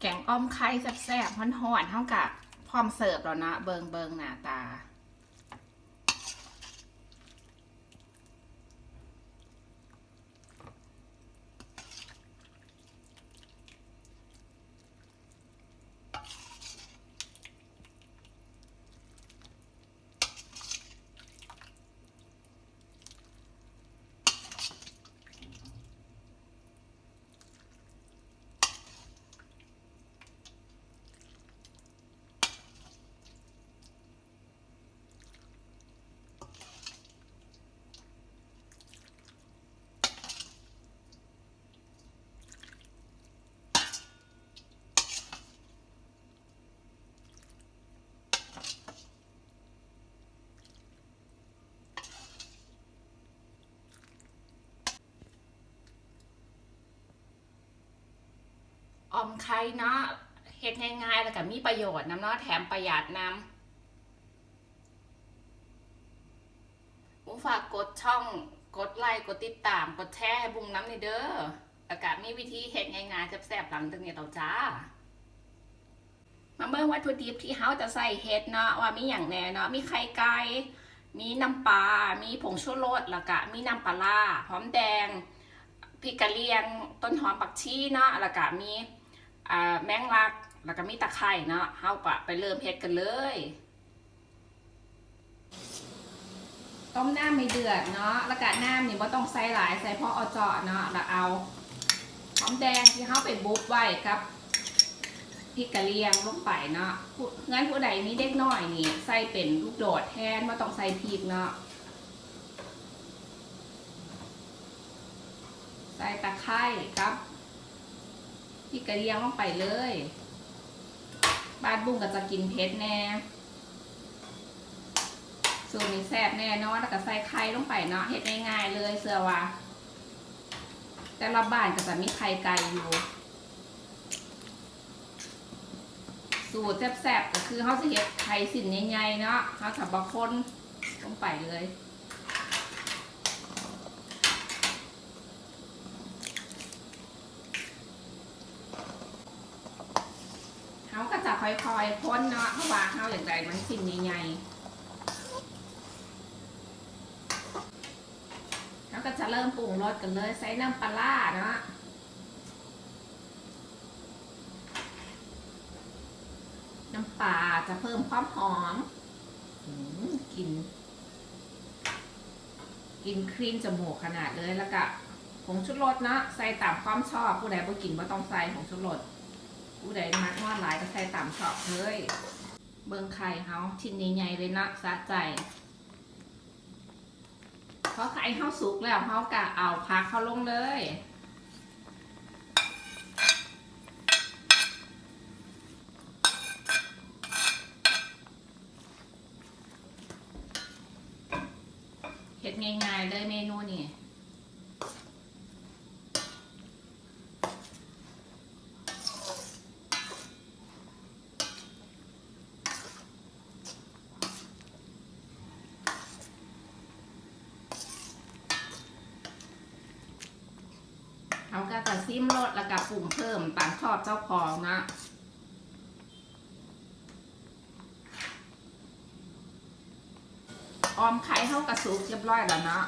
แกงอ้อมไข่แซ่บๆฮ้อนๆเท่ากับพร้อมเสิร์ฟแล้วนะ เบิงเบิงหน้าตา ออมไข่เนาะเฮ็ดง่ายๆ แล้วก็มีประโยชน์น้ำเนาะแถมประหยัดน้ำบุ้งฝากกดช่องกดไลค์กดติดตามกดแชร์ให้บุ้งน้ำในเด้อแล้วก็มีวิธีเฮ็ดง่ายๆแซ่บๆหลังจากนี้เราจ้ามาเบิ่งวัตถุดิบที่เฮาจะใส่เฮ็ดเนาะว่ามีอย่างแน่เนาะมีไข่ไก่มีน้ำปลา มีผงชูรสแล้วก็มีน้ำปลาร้าหอมแดงพริกกะเหรี่ยงต้นหอมปักชีเนาะแล้วก็มี อ่าแมงลัก แล้วก็มีตะไคร่เนาะเฮาปะไปเริ่มเฮ็ดกันเลย ต้มน้ำไม่เดือดเนาะ แล้วก็น้ำนี่บ่ต้องใส่หลายใส่พอเอาเจาะเนาะ แล้วเอาหอมแดงที่เฮาไปบุบไว้กับพริกกะเหรี่ยงลงไปเนาะงั้นผู้ใดมีเด็กน้อยนี่ใส่เป็นลูกโดดแทนบ่ต้องใส่พริกเนาะใส่ตะไคร่ครับ พี่กระเรียงลงไปเลยบ้านบุ้งก็จะกินเผ็ดแน่สูตรนี้แซ่บแน่นอนแล้วก็ใส่ไข่ลงไปเนาะเฮ็ดง่ายๆเลยเสือว่าแต่ละบ้านก็จะมีไข่ไก่อยู่ สูตรแซ่บๆก็คือเขาจะเฮ็ดไข่สินใหญ่ๆเนาะเขาจะบะคนลงไปเลย เขาก็จะ ค่อยๆพ่นเนาะเพราะว่าเขาอย่างไรมันสิ่งใหญ่ๆเขาก็จะเริ่มปรุงรสกันเลยใส่น้ำปลาร้าเนาะน้ำปลาจะเพิ่มความหอมกลินกลินครีมจมูกขนาดเลยแล้วก็ผงชูรสเนาะใส่ตามความชอบผู้ใดบ่กินบ่ต้องใส่ผงชูรส ผู้ใดมักนอดหลายก็ใส่ต่ำชอบเลยเบิ่งไข่เฮาชิ้นใหญ่เลยนะสะใจพอไข่เฮาสุกแล้วเฮากะเอาพักเขาลงเลยเฮ็ดง่ายๆเลยเมนูนี่ เขาก็จะซิมรสแล้วก็ปรุงเพิ่มตามชอบเจ้าของนะออมไข่เข้ากระสุกเรียบร้อยแล้วเนาะ